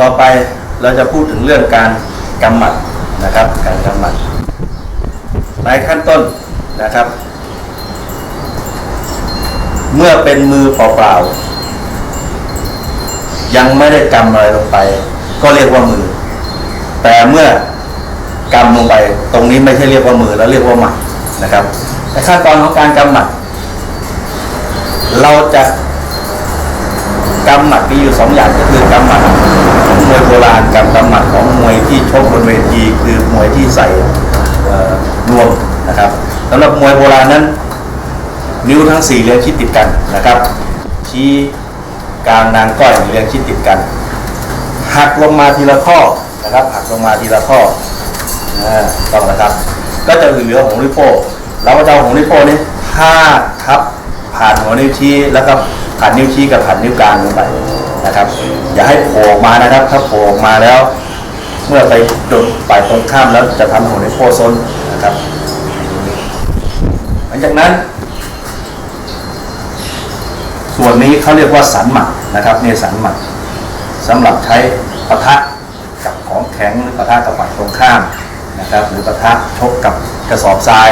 ต่อไปเราจะพูดถึงเรื่องการกำหมัดนะครับ การกำหมัดในขั้นต้นนะครับ เมื่อเป็นมือเปล่าๆยังไม่ได้กำอะไรลงไป ก็เรียกว่ามือ แต่เมื่อกำลงไป ตรงนี้ไม่ใช่เรียกว่ามือแล้วเรียกว่าหมัดนะครับในขั้นตอนของการกำหมัด เราจะ กำหมัดมีอยู่สองอย่างก็คือกำหมัดของมวยโบราณกับกำหมัดของมวยที่ชกบนเวทีคือมวยที่ใส่เอ่อนวมนะครับสำหรับมวยโบราณนั้น นิ้วทั้งสี่เรียงชิดติดกันนะครับ ชี้กลางนางก้อยเรียงชิดติดกันหักลงมาทีละข้อนะครับหักลงมาทีละข้อต้องนะครับ ก็จะเหลือของนิ้วโป้งเราก็จะเอาของนิ้วโป้นี้พาดทับผ่านหัวนิ้วชี้แล้วก็ ผ่านนิ้วชี้กับผ่านนิ้วกลางลงไปนะครับ อย่าให้โผล่ออกมานะครับ ถ้าโผล่ออกมาแล้ว เมื่อไปโดนฝ่ายตรงข้ามแล้วจะทำหัวนิ้โป้งซนนะครับ หลังจากนั้น ส่วนนี้เขาเรียกว่าสันหมัดนะครับนี่สันหมัดสำหรับใช้ปะทะกับของแข็งหรือปะทะกับฝ่ายตรงข้ามนะครับ หรือปะทะชกกับกระสอบทราย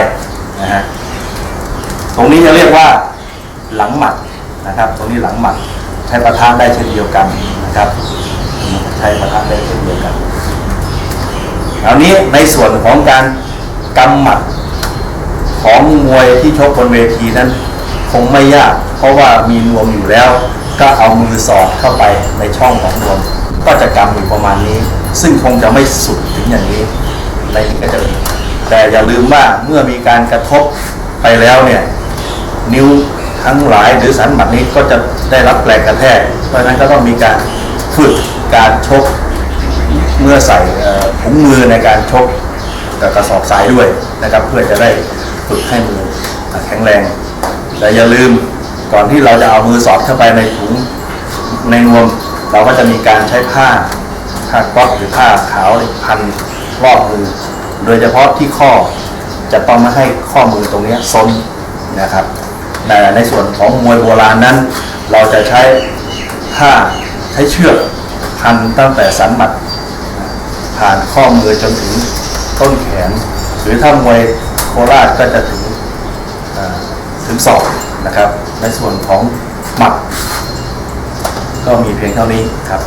นะฮะตรงนี้จะเรียกว่าหลังหมัด นะครับ ตรงนี้หลังหมัดใช้ประทะได้เช่นเดียวกันนะครับใช้ประทะได้เช่นเดียวกันคราวนี้ในส่วนของการกำหมัดของมวยที่ชกบนเวทีนั้น คงไม่ยาก เพราะว่ามีนวมอยู่แล้ว ก็เอามือสอดเข้าไปในช่องของนวม ก็จะกำอยู่ประมาณนี้ ซึ่งคงจะไม่สุดถึงอย่างนี้ในนี้ก็จะมีแต่อย่าลืมว่าเมื่อมีการกระทบไปแล้วเนี่ย นิ้ว ทั้งหลาย หรือสันหมัดนี้ก็จะได้รับแรงกระแทก เพราะฉะนั้นก็ต้องมีการฝึกการชกเมื่อใส่ถุงมือในการชกกับกระสอบทรายด้วยนะครับ เพื่อจะได้ฝึกให้มือแข็งแรงแต่อย่าลืมก่อนที่เราจะเอามือสอดเข้าไปในถุงในนวม เราก็จะมีการใช้ผ้าผ้าก๊อตหรือผ้าขาวพันรอบมือ โดยเฉพาะที่ข้อจะต้องไม่ให้ข้อมือตรงนี้ซนนะครับ แต่ในส่วนของมวยโบราณนั้น เราจะใช้ผ้าใช้เชือกพันตั้งแต่สันหมัด ผ่านข้อมือจนถึงต้นแขน หรือถ้ามวยโคราชก็จะถึงถึงศอกนะครับ ในส่วนของหมัด ก็มีเพียงเท่านี้ครับ